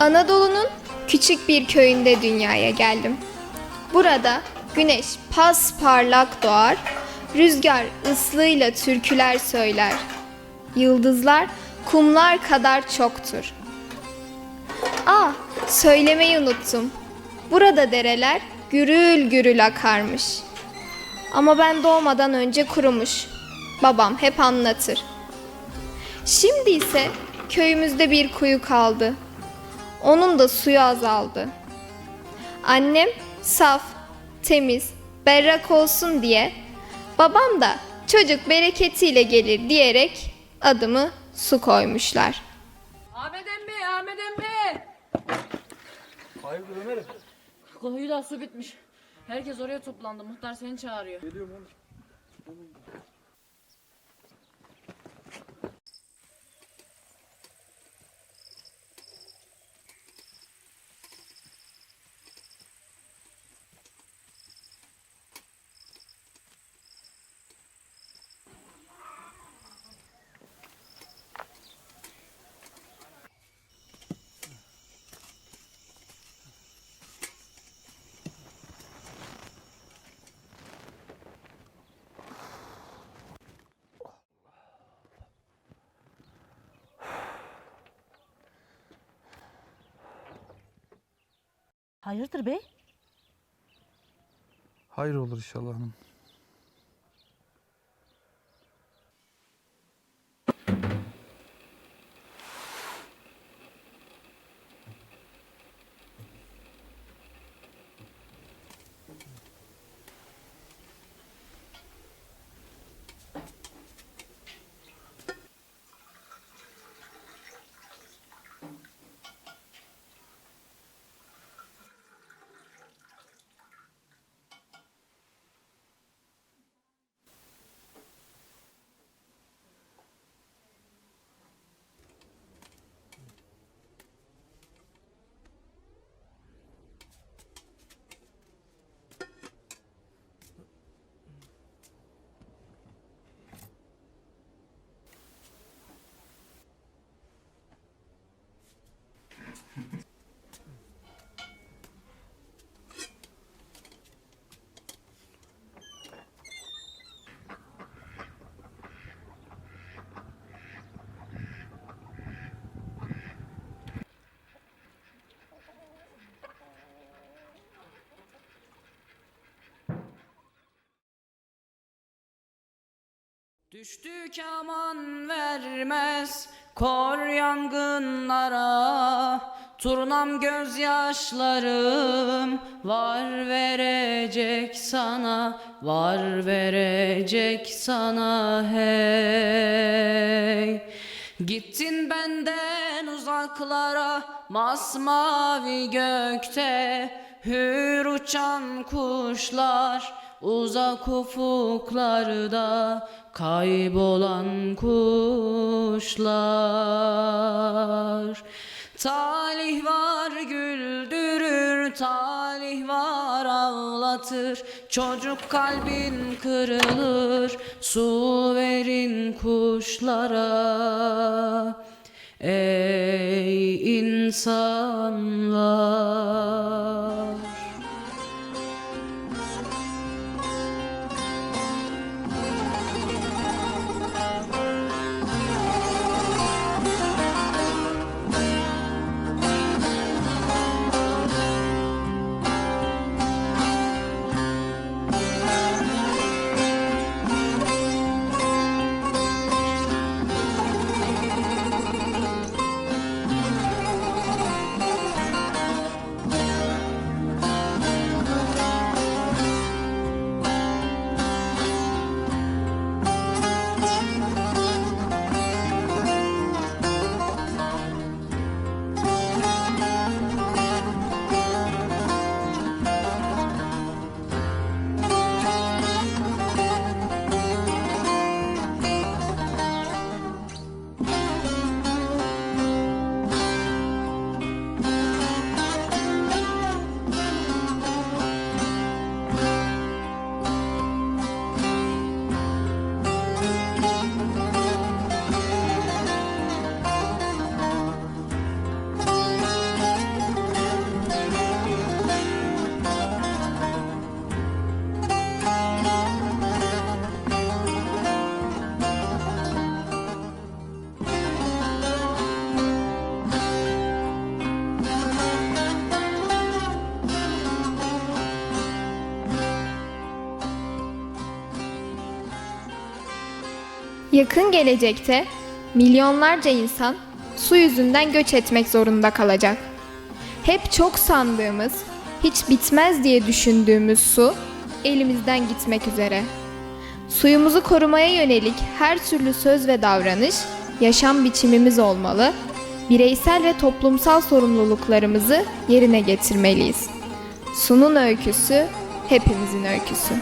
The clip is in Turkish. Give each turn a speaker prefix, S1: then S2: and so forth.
S1: Anadolu'nun küçük bir köyünde dünyaya geldim. Burada güneş pasparlak doğar, rüzgar ıslığıyla türküler söyler. Yıldızlar kumlar kadar çoktur. Aa, söylemeyi unuttum. Burada dereler gürül gürül akarmış. Ama ben doğmadan önce kurumuş. Babam hep anlatır. Şimdi ise köyümüzde bir kuyu kaldı. Onun da suyu azaldı. Annem saf, temiz, berrak olsun diye, babam da çocuk bereketiyle gelir diyerek adımı su koymuşlar.
S2: Ahmet emmi, Ahmet emmi.
S3: Hayırdır Ömer'im?
S2: Kuyuda su bitmiş. Herkes oraya toplandı. Muhtar seni çağırıyor.
S3: Geliyorum oğlum.
S4: Hayırdır bey?
S3: Hayır olur inşallah hanım.
S2: Düştük aman vermez kor yangınlara. Turnam gözyaşlarım var verecek sana Var verecek sana hey. Gittin benden uzaklara masmavi gökte Hür uçan kuşlar uzak ufuklarda Kaybolan kuşlar. Talih var güldürür, talih var ağlatır. Çocuk kalbin kırılır, su verin kuşlara. Ey insanlar
S1: Yakın gelecekte milyonlarca insan su yüzünden göç etmek zorunda kalacak. Hep çok sandığımız, hiç bitmez diye düşündüğümüz su elimizden gitmek üzere. Suyumuzu korumaya yönelik her türlü söz ve davranış yaşam biçimimiz olmalı. Bireysel ve toplumsal sorumluluklarımızı yerine getirmeliyiz. Sunun öyküsü hepimizin öyküsü.